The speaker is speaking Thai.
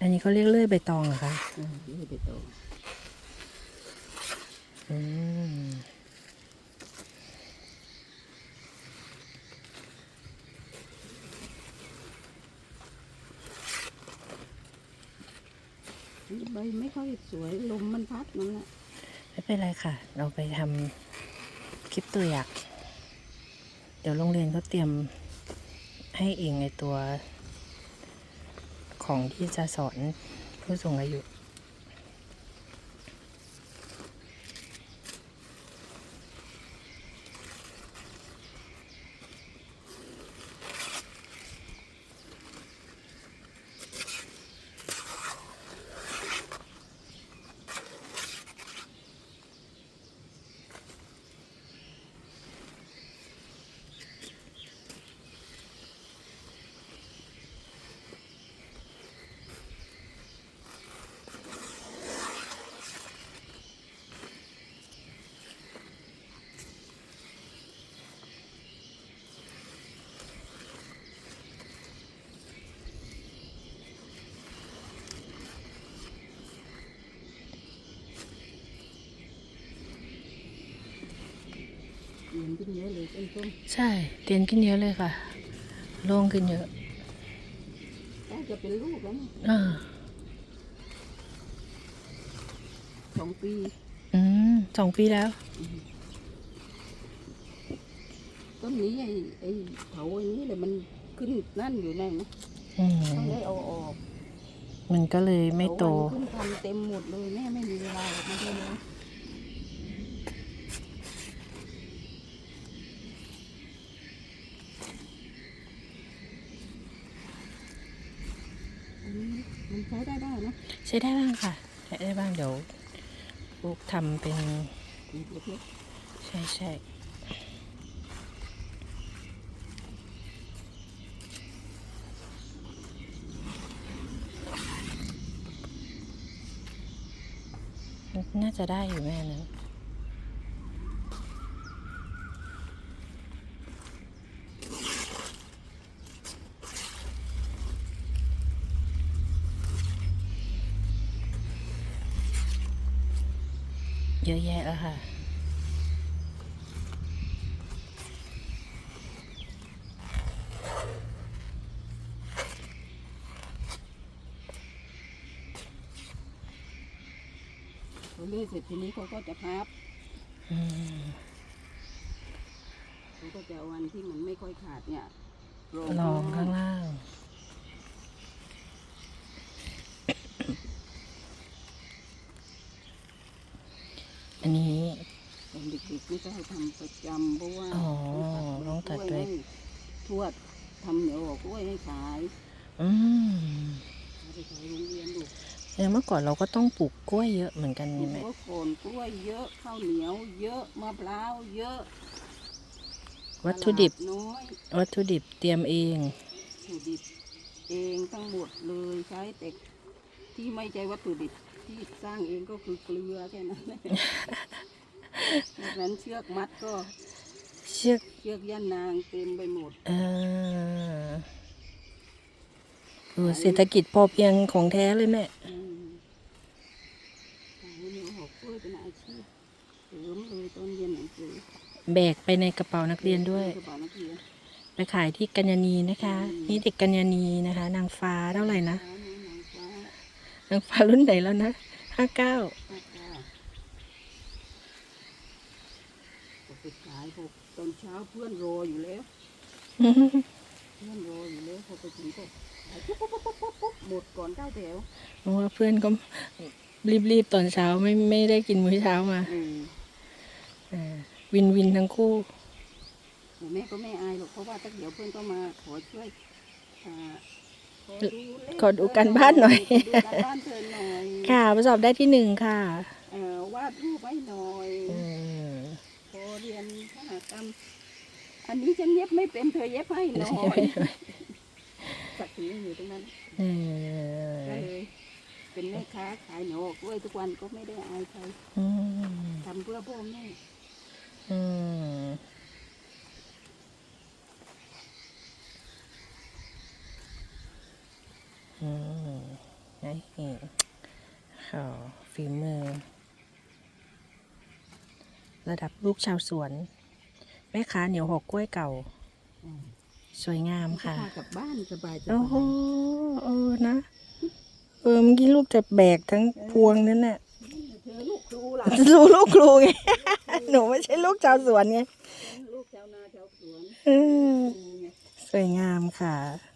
อันนี้เขาเรียกเลื่อยใบตองเหรอคะเออเลื่อยใบตองอืมใบไม่ค่อยสวยลมมันพัดนั่นแหละไม่เป็นไรค่ะ เราไปทำคลิปตัวอย่าง เดี๋ยวโรงเรียนเขาเตรียมให้เองในตัว ของที่จะสอนผู้สูงอายุ เย็นขึ้นเยอะเลยต้นส้มใช่เตียนขึ้นเยอะเลยค่ะ โล่งขึ้นเยอะใกล้จะเป็นลูกแล้วนะอ่าสองปีอืมสองปีแล้ว ต้นนี้ไอ้ไอ้เถาไอ้นี้เลยมันขึ้นนั่นอยู่นั่นนะอืมต้องได้เอาออกมันก็เลยไม่โตเถาวันขึ้นทำเต็มหมดเลยแม่ไม่มีเวลาออกมาเลยอันนี้มันใช้ได้ได้นะ ใช้ได้บ้างค่ะใช้ได้บ้างเดี๋ยวลูกทำเป็นใช่ใช่น่าจะได้อยู่แม่นั้น เยอะแยะแล้วค่ะๆเขาเลื่อยเสร็จทีนี้เขาก็จะพับอืมเขาก็จะเอาวันที่มันไม่ค่อยขาดเนี่ยลองข้างล่าง อันนี้ตอนเด็กๆนี่ก็ให้ทำประจำเพราะว่าอ๋อต้องตัดกล้วยด้วยให้ทวดทำเหนียวออกกล้วยให้ขายอืมเอาไปขายโรงเรียนลูกแล้วเมื่อก่อนเราก็ต้องปลูกกล้วยเยอะเหมือนกันลูใช่กไหมก็โคนกล้วยเยอะข้าวเหนียว เยอะมะพร้าวเยอะวัตถุดิบ ตลาน้อยวัตถุดิบเตรียมเอง วัตถุดิบ เองทั้งหมดเลยใช้แต่ที่ไม่ใช่วัตถุดิบ ที่สร้างเองก็คือเกลือแค่นั้นแหละดังนั้นเชือกมัดก็เชือกเชือกย่านางเต็มไปหมดเออเออเศรษฐกิจพอเพียงของแท้เลยแม่อืมขายเหนียวหอกกล้วยเป็นอาชีพเสริมเลยตอนเรียนหนังสือแบกไปในกระเป๋านักเรียนด้วย กระเป๋านักเรียนไปขายที่กัญญานีนะคะ นี่เด็กกัญญานีนะคะ นางฟ้าเท่าไหร่นะร้านนี้นางฟ้านางฟ้ารุ่นไหนแล้วนะห้าเก้าป้าจ้าก็ไปขายพวกตอนเช้าเพื่อนรออยู่แล้ว เพื่อนรออยู่แล้วพอไปถึงก็ขายปุ๊บปุ๊บปุ๊บปุ๊บหมดก่อนเข้าแถวเพราะว่าเพื่อนก็รีบๆตอนเช้าไม่ไม่ได้กินมื้อเช้ามาวินวินทั้งคู่แม่ก็ไม่อายหรอกเพราะว่าถ้าเดี๋ยวเพื่อนก็มาขอช่วยอ่า ขอดูเลขขอดูการบ้านหน่อยขอดูการบ้านเธอหน่อยค่ะประสอบได้ที่หนึ่งค่ะเอ่อวาดรูปไว้หน่อยอืมพอเรียนขหกรรม อันนี้ฉันเย็บไม่เป็นเธอเย็บให้หน่อยสักทีอยู่ตรงนั้นเอก็อเลยเป็นแม่ค้าขายหนอกล้วยทุกวันก็ไม่ได้อายใครอืมทำเพื่อพ่อแม่อืม อืมนี่เขาฝีมือ ระดับลูกชาวสวน แม่ค้าเหนียวหอกกล้วยเก่าอืมสวยงามพาค่ะ กลับบ้านสบายๆโอ้โหเออนะ เออเมื่อกี้ลูกจะแบกทั้งพวงนั่นน่ะเธอลูกครูล่ะลูกลูกครูไง หนูไม่ใช่ลูกชาวสวนไง ลูกชาวนาชาวสวนเออครูไงสวยงามค่ะเ